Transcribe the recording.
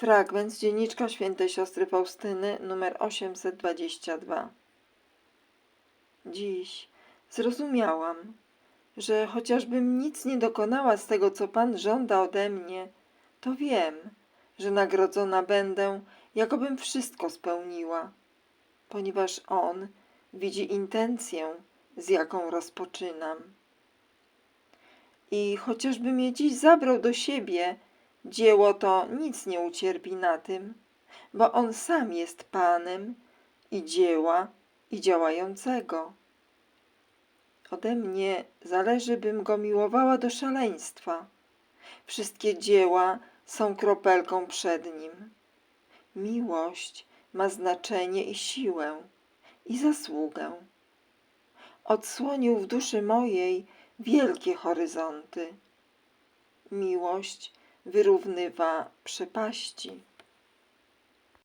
Fragment z dzienniczka świętej siostry Faustyny, numer 822. Dziś zrozumiałam, że chociażbym nic nie dokonała z tego, co Pan żąda ode mnie, to wiem, że nagrodzona będę, jakobym wszystko spełniła, ponieważ On widzi intencję, z jaką rozpoczynam. I chociażby mnie dziś zabrał do siebie, dzieło to nic nie ucierpi na tym, bo On sam jest Panem i dzieła, i działającego. Ode mnie zależy, bym Go miłowała do szaleństwa. Wszystkie dzieła są kropelką przed Nim. Miłość ma znaczenie i siłę, i zasługę. Odsłonił w duszy mojej wielkie horyzonty. Miłość wyrównywa przepaści.